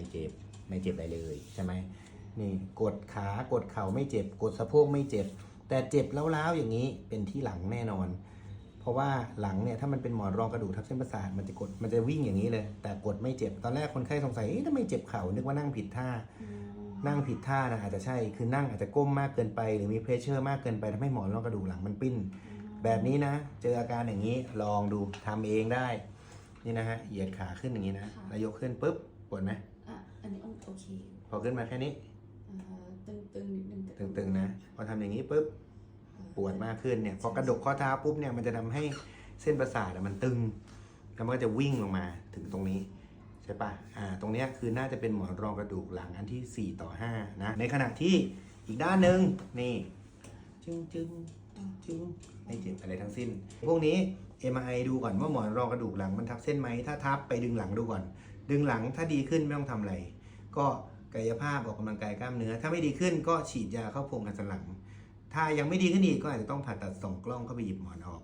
ไม่เจ็บไม่เจ็บอะไรเลยใช่ไหมนี่กดขากดเข่าไม่เจ็บ กดสะโพกไม่เจ็บ แต่เจ็บล้าวๆอย่างนี้เป็นที่หลังแน่นอน เพราะว่าหลังเนี่ยถ้ามันเป็นหมอนรองกระดูกทับเส้นประสาทมันจะกดมันจะวิ่งอย่างนี้เลย แต่กดไม่เจ็บตอนแรกคนไข้สงสัยเอ๊ะทำไมเจ็บเข่านึกว่านั่งผิดท่า นั่งผิดท่านะอาจจะใช่คือนั่งอาจจะก้มมากเกินไป หรือมีเพรสเชอร์มากเกินไปทำให้หมอนรองกระดูกหลังมันปิ้น แบบนี้นะ เจออาการอย่างนี้ลองดูทำเองได้ นี่นะฮะเหยียดขาขึ้นอย่างนี้นะแล้วยกขึ้นปุ๊บปวดไหมอะอันนี้ โอเคพอขึ้นมาแค่นี้ อ่าตึงๆนิดนึงแต่ตึงๆนะ พอทำอย่างนี้ปุ๊บปวดมากขึ้นเนี่ย พอกระดกข้อเท้าปุ๊บเนี่ยมันจะทำให้เส้นประสาทอะมันตึง แล้วมันก็จะวิ่งลงมาถึงตรงนี้ ใช่ปะอ่า ตรงเนี้ยคือน่าจะเป็นหมอนรองกระดูกหลังอันที่ 4 ต่อ 5 นะ ในขณะที่อีกด้านหนึ่งนี่ จึงจึงจึงไม่เจ็บอะไรทั้งสิ้น พวกนี้ MRI ดูก่อนว่าหมอนรองกระดูกหลังมันทับเส้นไหม ถ้าทับไปดึงหลังดูก่อน ดึงหลังถ้าดีขึ้นไม่ต้องทำอะไร ก็กายภาพออกกำลังกายกล้ามเนื้อ ถ้าไม่ดีขึ้นก็ฉีดยาเข้าโพรงกันสันหลัง ถ้ายังไม่ดีขึ้นอีกก็อาจจะต้องผ่าตัดส่องกล้องเข้าไปหยิบหมอนออก